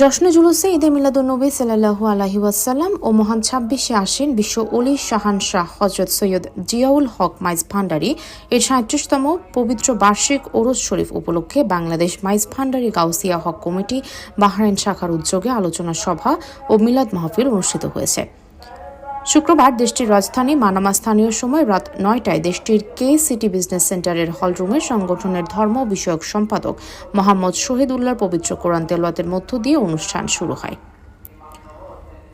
জশ্নে জুলুসে ঈদে মিলাদুন্নবী সাল্লাহু আলহি ওয়াসাল্লাম ও মহান ছাব্বিশে আসেন বিশ্ব অলি শাহান শাহ হজরত সৈয়দ জিয়াউল হক মাইজ ভান্ডারী এর সাঁত্রিশতম পবিত্র বার্ষিক ওরজ শরীফ উপলক্ষে বাংলাদেশ মাইজ ভান্ডারী গাউসিয়া হক কমিটি বাহরাইন শাখার উদ্যোগে আলোচনা সভা ও মিলাদ মাহফিল অনুষ্ঠিত হয়েছে। শুক্রবার দেশটির রাজধানী মানামা স্থানীয় সময় রাত নয়টায় দেশটির কে সিটি বিজনেস সেন্টারের হলরুমে সংগঠনের ধর্ম বিষয়ক সম্পাদক মোহাম্মদ শহীদুল্লাহর পবিত্র কোরআন তেলওয়াতের মধ্য দিয়ে অনুষ্ঠান শুরু হয়।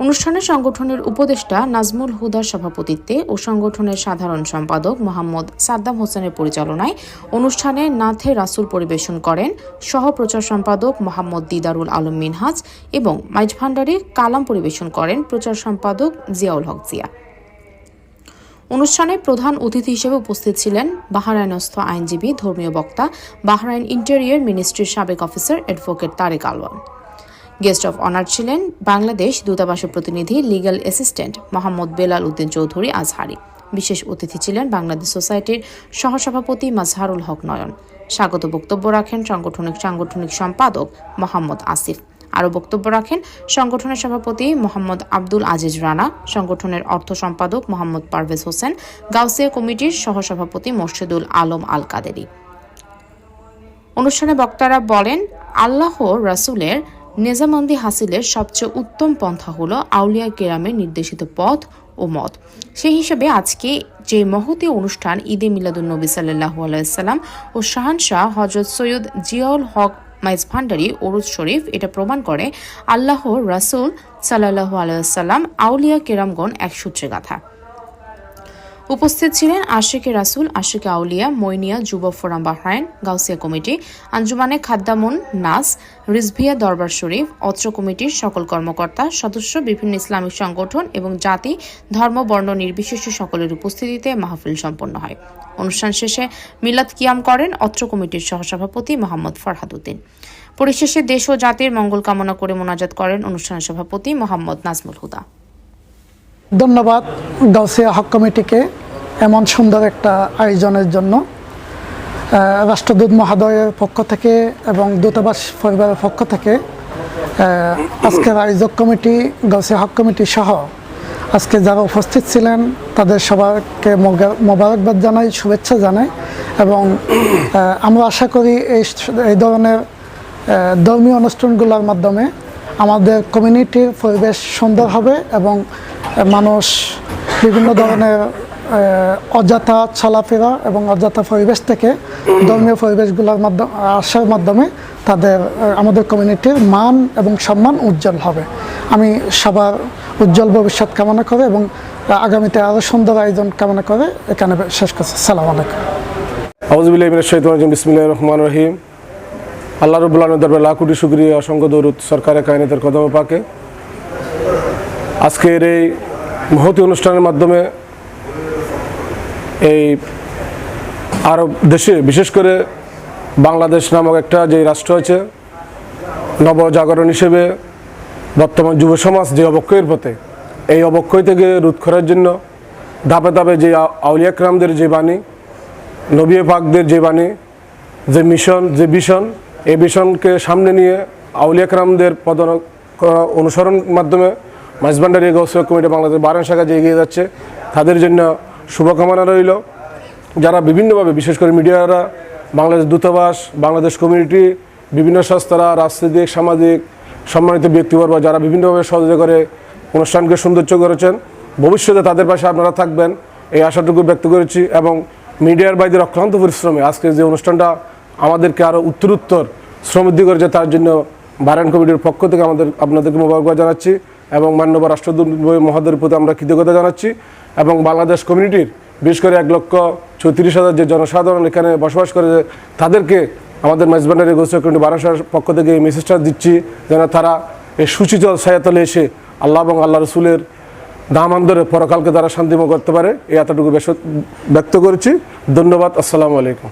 অনুষ্ঠানে সংগঠনের উপদেষ্টা নাজমুল হুদার সভাপতিত্বে ও সংগঠনের সাধারণ সম্পাদক মোহাম্মদ সাদ্দাম হোসেনের পরিচালনায় অনুষ্ঠানে নাথে রাসুল পরিবেশন করেন সহ প্রচার সম্পাদক মোহাম্মদ দিদারুল আলম মিনহাজ এবং মাইজ ভান্ডারে কালাম পরিবেশন করেন প্রচার সম্পাদক জিয়াউল হক জিয়া। অনুষ্ঠানে প্রধান অতিথি হিসেবে উপস্থিত ছিলেন বাহরাইনস্থ আইনজীবী ধর্মীয় বক্তা, বাহরাইন ইন্টেরিয়র মিনিস্ট্রির সাবেক officer advocate Tarek Alwan. Guest of honour ছিলেন বাংলাদেশ দূতাবাসের প্রতিনিধি লিগ্যাল অ্যাসিস্ট্যান্ট মোহাম্মদ বেলাল উদ্দিন চৌধুরী আজহারি। বিশেষ অতিথি ছিলেন বাংলাদেশ সোসাইটির সহসভাপতি মাজহারুল হক নয়ন। স্বাগত বক্তব্য রাখেন সাংগঠনিক সাংগঠনিক সম্পাদক মোহাম্মদ আসিফ। আরও বক্তব্য রাখেন সংগঠনের সভাপতি মোহাম্মদ আব্দুল আজিজ রানা, সংগঠনের অর্থ সম্পাদক মোহাম্মদ পারভেজ হোসেন, গাউসিয়া কমিটির সহসভাপতি মোর্শেদুল আলম আল কাদেরি অনুষ্ঠানে বক্তারা বলেন, আল্লাহ রাসূলের নেজামন্দি হাসিলের সবচেয়ে উত্তম পন্থা হলো আউলিয়া কেরামের নির্দেশিত পথ ও মত। সেই হিসেবে আজকে যে মহতি অনুষ্ঠান ঈদে মিলাদুন্নবী সাল্লাহ আলাইসাল্লাম ও শাহানশাহ হজরত সৈয়দ জিয়াউল হক মাইজ ভান্ডারি ওরুজ শরীফ এটা প্রমাণ করে আল্লাহ রাসূল সাল্লাহ আলাইসাল্লাম আউলিয়া কেরামগণ এক সূত্রে গাথা। উপস্থিত ছিলেন আশিকে রাসুল, আশিকে আউলিয়া মইনিয়া যুব forum Bahrain, Gausia committee, Anjumane Khaddamun Nas, Rizvia Darbar শরীফ, অত্র কমিটির সকল কর্মকর্তা, সদস্য, বিভিন্ন ইসলামিক সংগঠন এবং জাতি, ধর্ম, বর্ণ নির্বিশেষে সকলের উপস্থিতিতে মাহফিল সম্পন্ন হয়। অনুষ্ঠান শেষে মিলাদ কিয়াম করেন অত্র কমিটির সহসভাপতি মোহাম্মদ ফরহাদ উদ্দিন। পরিশেষে দেশ ও জাতির মঙ্গল কামনা করে মোনাজাত করেন অনুষ্ঠানের সভাপতি মোহাম্মদ নাজমুল হুদা। ধন্যবাদ গাউসিয়া হক কমিটিকে। এমন সুন্দর একটা আয়োজনের জন্য রাষ্ট্রদূত মহোদয়ের পক্ষ থেকে এবং দূতাবাস পরিবারের পক্ষ থেকে আজকের আয়োজক কমিটি গাউসিয়া হক কমিটি সহ আজকে যারা উপস্থিত ছিলেন, তাদের সবাইকে মোবারকবাদ জানাই, শুভেচ্ছা জানাই এবং আমরা আশা করি এই এই ধরনের ধর্মীয় অনুষ্ঠানগুলোর মাধ্যমে আমাদের কমিউনিটির পরিবেশ সুন্দর হবে এবং মানুষ বিভিন্ন ধরনের অযথা চলাফেরা এবং অযথা পরিবেশ থেকে ধর্মীয় পরিবেশগুলোর মাধ্যমে আসার মাধ্যমে তাদের আমাদের কমিউনিটির মান এবং সম্মান উজ্জ্বল হবে। আমি সবার উজ্জ্বল ভবিষ্যৎ কামনা করে এবং আগামীতে আরও সুন্দর আয়োজন কামনা করে এখানে শেষ করছি। সালাম আলাইকুম। আউজবিল্লাহ মিনাশ শাইতানির রাজিম। বিসমিল্লাহির রহমানির রহিম। আল্লাহ রব্বুল আলমের দরবারে লাখ অসংখ্য দরুদ, সরকারের কায়নাতের কদম পাকে। আজকের এই মহতি অনুষ্ঠানের মাধ্যমে এই আরব দেশে, বিশেষ করে বাংলাদেশ নামক একটা যে রাষ্ট্র আছে, নবজাগরণ হিসেবে বর্তমান যুব সমাজ যে অবক্ষয়ের পথে, এই অবক্ষয় থেকে রোধ করার জন্য ধাপে ধাপে যে আ- আউলিয়া ক্রামদের যে বাণী, নবী পাকদের যে বাণী, যে মিশন, যে ভিশন এই ভিশনকে সামনে নিয়ে আউলিয়া ক্রামদের পদ অনুসরণ মাধ্যমে মাইজবান্ডারি গৌসিয়া কমিটি বাংলাদেশ বারান শাখা যে এগিয়ে যাচ্ছে, তাদের জন্য শুভকামনা রইল। যারা বিভিন্নভাবে, বিশেষ করে মিডিয়ারা, বাংলাদেশ দূতাবাস, বাংলাদেশ কমিউনিটি, বিভিন্ন সংস্থারা, রাজনৈতিক, সামাজিক, সম্মানিত ব্যক্তিবর্গ, যারা বিভিন্নভাবে সহযোগিতা করে, অনুষ্ঠানকে সৌন্দর্য করেছেন, ভবিষ্যতে তাদের পাশে আপনারা থাকবেন, এই আশাটুকু ব্যক্ত করেছি এবং মিডিয়ার বাইদের অক্লান্ত পরিশ্রমে আজকে যে অনুষ্ঠানটা আমাদেরকে আরও উত্তরোত্তর শ্রমবৃদ্ধি করেছে তার জন্য বারান কমিটির পক্ষ থেকে আমাদের, আপনাদেরকে মোবারকবাদ জানাচ্ছি। এবং মান্যবর রাষ্ট্রদূত মহোদয়ের প্রতি আমরা কৃতজ্ঞতা জানাচ্ছি এবং বাংলাদেশ কমিউনিটির বিশেষ করে এক লক্ষ ছত্রিশ হাজার যে জনসাধারণ এখানে বসবাস করে তাদেরকে আমাদের মেজবান্ডারি গোসা কমিটি বারাসার পক্ষ থেকে এই মেসেজটা দিচ্ছি যেন তারা এই সুচিতল ছায়াতলে এসে আল্লাহ এবং আল্লাহ রসুলের দাম আন্দরে পরকালকে তারা শান্তিময় করতে পারে, এই এতটুকু ব্যক্ত করেছি। ধন্যবাদ। আসসালামু আলাইকুম।